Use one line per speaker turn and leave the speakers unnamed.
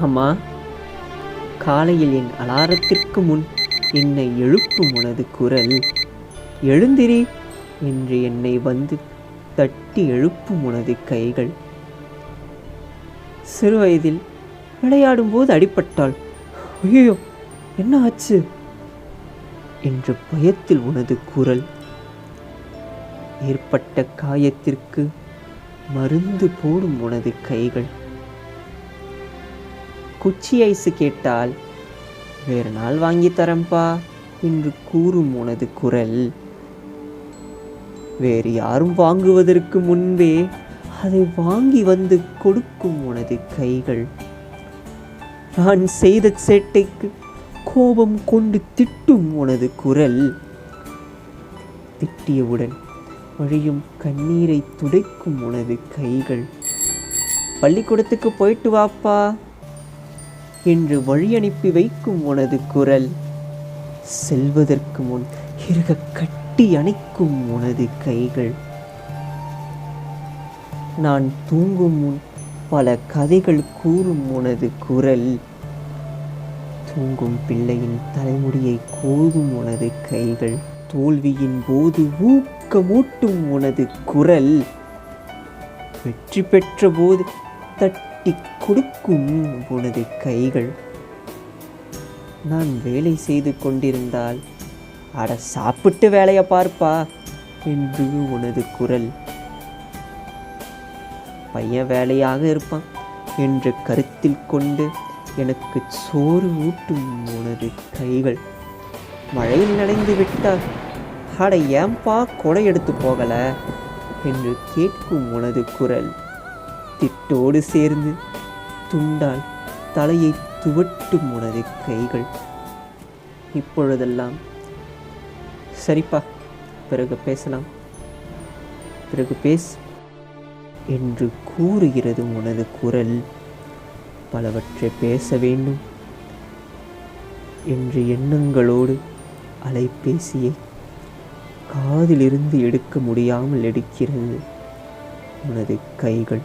அம்மா காலையில் என் அலாரத்திற்கு முன் என்னை எழுப்பும் உனது குரல். எழுந்திரி என்று என்னை வந்து தட்டி எழுப்பும் உனது கைகள். சிறுவயதில் விளையாடும்போது அடிபட்டாள். ஐயோ என்ன ஆச்சு? என்று பயத்தில் உனது குரல். ஏற்பட்ட காயத்திற்கு மருந்து போடும் உனது கைகள். குச்சி ஐஸு கேட்டால் வேறு நாள் வாங்கி தரம்பா என்று கூறும் உனது குரல். வேறு யாரும் வாங்குவதற்கு முன்பே அதை வாங்கி வந்து கொடுக்கும் உனது கைகள். நான் செய்த சேட்டைக்கு கோபம் கொண்டு திட்டும் உனது குரல். திட்டியவுடன் வழியும் கண்ணீரை துடைக்கும் உனது கைகள். பள்ளிக்கூடத்துக்கு போயிட்டு வாப்பா. என்று வழியனுப்பி வைக்கும் உனது குரல். செல்வதற்கு முன் இருக கட்டி அணைக்கும் உனது கைகள். நான் தூங்கும் முன் பல கதைகள் கூறும் உனது குரல். தூங்கும் பிள்ளையின் தலைமுடியை கோதும் உனது கைகள். தோல்வியின் போது ஊக்கமூட்டும் உனது குரல். வெற்றி பெற்ற போது தட்டி கொடுக்கும் உனது கைகள். நான் வேலை செய்து கொண்டிருந்தால் அட சாப்பிட்டு வேலையை பார்ப்பா என்று உனது குரல். பையன் வேலையாக இருப்பான் என்று கருத்தில் கொண்டு எனக்கு சோறு ஊட்டும் உனது கைகள். மழையில் நனைந்து விட்டால் அட ஏன்பா கொடை எடுத்து போகல என்று கேட்கும் உனது குரல். திட்டோடு சேர்ந்து துண்டால் தலையை துவட்டும் உனது கைகள். இப்பொழுதெல்லாம் சரிப்பா பிறகு பேசலாம். பிறகு பேஸ் என்று கூறுகிறது உனது குரல். பலவற்றை பேச வேண்டும் என்று எண்ணங்களோடு அலைபேசியை காதிலிருந்து எடுக்க முடியாமல் எடுக்கிறது உனது கைகள்.